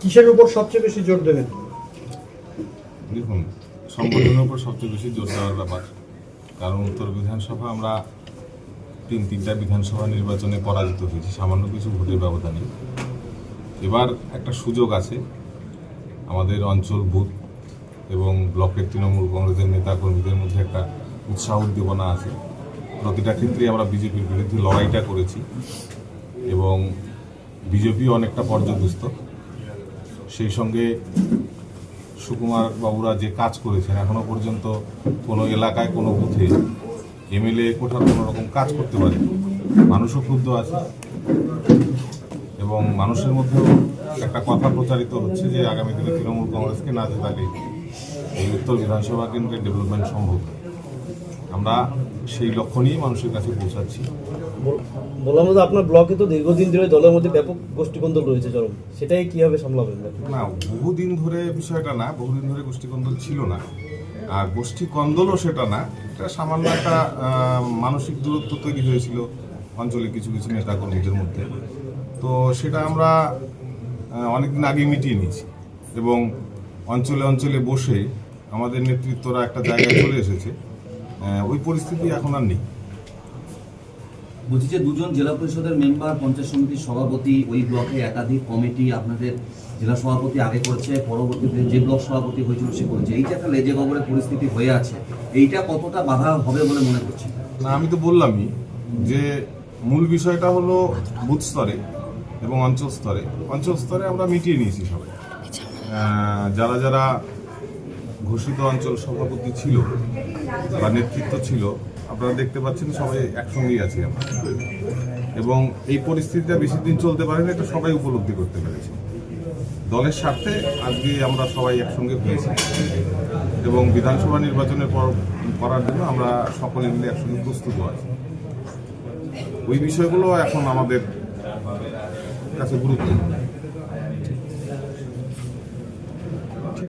কিসের উপর সবচেয়ে বেশি জোর দেবেন? দেখুন, সংগঠনের উপর সবচেয়ে বেশি জোর দেওয়ার ব্যাপার। কারণ উত্তর বিধানসভা আমরা তিন তিনটা বিধানসভা নির্বাচনে পরাজিত হয়েছি, সামান্য কিছু ভোটের ব্যবধানে। এবার একটা সুযোগ আছে। আমাদের অঞ্চল বুথ এবং ব্লকের তৃণমূল কংগ্রেসের নেতা কর্মীদের মধ্যে একটা উৎসাহ উদ্দীপনা আছে। প্রতিটা ক্ষেত্রে আমরা বিজেপির বিরুদ্ধে লড়াইটা করেছি এবং বিজেপি অনেকটা পর্যদস্ত। সেই সঙ্গে সুকুমার বাবুরা যে কাজ করেছেন, এখনও পর্যন্ত কোনো এলাকায়, কোনো বুথে এমএলএ কোঠার কোনো রকম কাজ করতে পারে মানুষও ক্ষুব্ধ আছে। এবং মানুষের মধ্যেও একটা কথা প্রচারিত হচ্ছে যে, আগামী দিনে তৃণমূল কংগ্রেসকে না জেতালে এই উত্তর বিধানসভা কেন্দ্রের ডেভেলপমেন্ট সম্ভব। আমরা সেই লক্ষ্য নিয়েই মানুষের কাছে পৌঁছাচ্ছি। বললাম যে আপনার ব্লকে তো দীর্ঘদিন ধরে দলের মধ্যে ব্যাপক গোষ্ঠীকন্দল রয়েছে, চরম। সেটাই কীভাবে সামলাবেন? না, বহুদিন ধরে বিষয়টা না, বহুদিন ধরে গোষ্ঠীকন্দল ছিল না। আর গোষ্ঠী কন্দলও সেটা না। এটা সামান্য একটা মানসিক দূরত্ব তৈরি হয়েছিল অঞ্চলে কিছু কিছু নেতাকর্মীদের মধ্যে। তো সেটা আমরা অনেকদিন আগে মিটিয়ে নিয়েছি। এবং অঞ্চলে অঞ্চলে বসে আমাদের নেতৃত্বরা একটা জায়গায় চলে এসেছে। ওই পরিস্থিতি এখন আর নেই। বলছি যে দুজন জেলা পরিষদের মেম্বার, পঞ্চায়েত সমিতির সভাপতি, ওই ব্লকে একাধিক কমিটি আপনাদের জেলা সভাপতি আগে করেছে, পরবর্তীতে যে ব্লক সভাপতি হয়েছিল সে করেছে। এই যে একটা লেজে গবরের পরিস্থিতি হয়ে আছে। এইটা কতটা বাধা হবে বলে মনে করছি না, আমি তো বললামই যে মূল বিষয়টা হলো বুথ স্তরে এবং অঞ্চল স্তরে। অঞ্চল স্তরে আমরা মিটিয়ে নিয়েছি সবাই। যারা যারা ঘোষিত অঞ্চল সভাপতি ছিল বা নেতৃত্ব ছিল আপনারা দেখতে পাচ্ছেন সবাই একসঙ্গেই আছি আমরা। এবং এই পরিস্থিতিটা বেশি দিন চলতে পারেনি, এটা সবাই উপলব্ধি করতে পেরেছি। দলের স্বার্থে আজকে আমরা সবাই একসঙ্গে হয়েছি। এবং বিধানসভা নির্বাচনের পর করার জন্য আমরা সকলে মিলে একসঙ্গে প্রস্তুত আছি। ওই বিষয়গুলো এখন আমাদের কাছে গুরুত্বপূর্ণ।